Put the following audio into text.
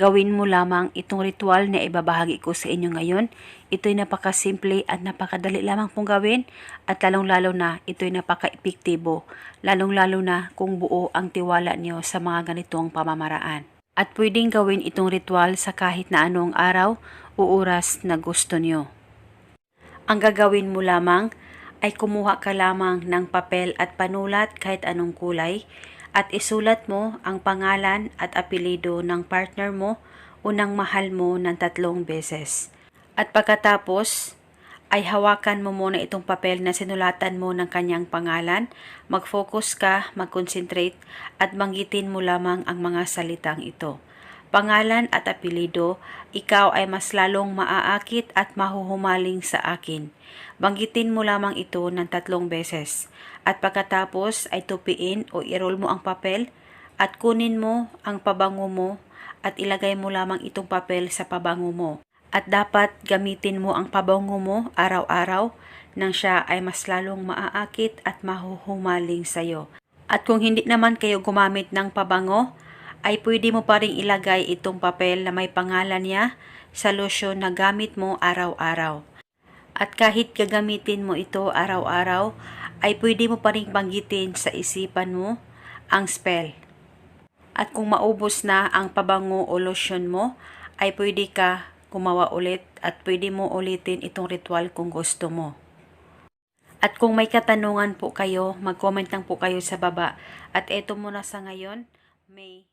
Gawin mo lamang itong ritual na ibabahagi ko sa inyo ngayon. Ito'y napakasimple at napakadali lamang pong gawin at lalong-lalo na ito'y napaka-epektibo. Lalong-lalo na kung buo ang tiwala niyo sa mga ganitong pamamaraan. At pwedeng gawin itong ritual sa kahit na anong araw o oras na gusto niyo. Ang gagawin mo lamang ay kumuha ka lamang ng papel at panulat kahit anong kulay at isulat mo ang pangalan at apelido ng partner mo o ng mahal mo ng tatlong beses. At pagkatapos, ay hawakan mo muna itong papel na sinulatan mo ng kanyang pangalan, mag-focus ka, mag-concentrate at banggitin mo lamang ang mga salitang ito. Pangalan at apelido, ikaw ay mas lalong maaakit at mahuhumaling sa akin. Banggitin mo lamang ito ng tatlong beses. At pagkatapos ay tupiin o i-roll mo ang papel at kunin mo ang pabango mo at ilagay mo lamang itong papel sa pabango mo. At dapat gamitin mo ang pabango mo araw-araw nang siya ay mas lalong maaakit at mahuhumaling sa'yo. At kung hindi naman kayo gumamit ng pabango, ay pwede mo pa rin ilagay itong papel na may pangalan niya sa lotion na gamit mo araw-araw. At kahit gagamitin mo ito araw-araw, ay pwede mo pa rin banggitin sa isipan mo ang spell. At kung maubos na ang pabango o lotion mo, ay pwede ka gumawa ulit at pwede mo ulitin itong ritual kung gusto mo. At kung may katanungan po kayo, mag-comment lang po kayo sa baba. At eto muna sa ngayon, may